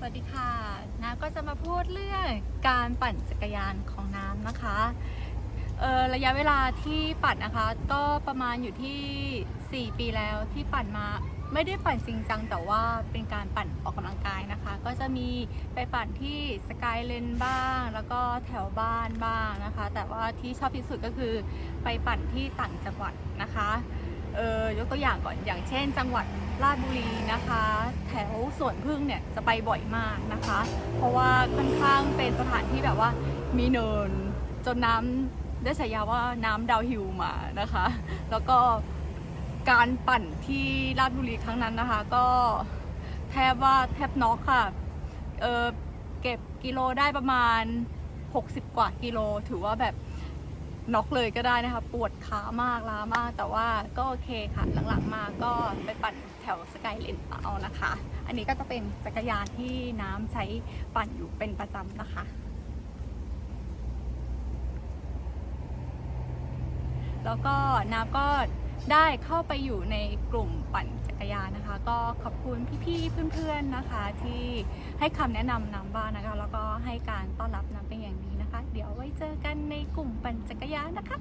สวัสดีค่ะน้ำก็จะมาพูดเรื่องการปั่นจักรยานของน้ำนะคะเอ่อระยะเวลาที่ปั่นนะคะ ก็ประมาณอยู่ที่ 4 ปีแล้วที่ปั่นมาไม่ได้ปั่นจริงจังแต่ว่าเป็นการปั่นออกกำลังกายนะคะ ก็จะมีไปปั่นที่สกายเลนบ้าง แล้วก็แถวบ้านบ้างนะคะ แต่ว่าที่ชอบที่สุดก็คือไปปั่นที่ต่างจังหวัดนะคะ เออยกตัวอย่างก่อนอย่างเช่น จังหวัดราชบุรีนะคะ แถวสวนพึ่งเนี่ยจะไปบ่อยมากนะคะ เพราะว่าค่อนข้างเป็นสถานที่แบบว่ามีเนินจนน้ำได้ฉายาว่าน้ำดาวฮิลมานะคะ แล้วก็การปั่นที่ราชบุรีครั้งนั้นนะคะ ก็แทบว่าแทบน็อกค่ะเออเก็บกิโลได้ประมาณ 60 กว่ากิโล ถือว่าแบบ น็อกเลยก็ได้นะคะ ปวดขามากล้ามาก แต่ว่าก็โอเคค่ะ หลังๆมาก็ไปปั่นแถวสกายเลนเอานะคะ อันนี้ก็จะเป็นจักรยานที่น้ำใช้ปั่นอยู่เป็นประจำนะคะ แล้วก็น้ำก็ได้เข้าไปอยู่ในกลุ่มปั่นจักรยานนะคะ ก็ขอบคุณพี่ๆเพื่อนๆนะคะ ที่ให้คำแนะนำน้ำบ้างนะคะ แล้วก็ให้การต้อนรับน้ำเป็นอย่าง วไว้เจอกันในกลุ่มปั่นจักรยานนะคะ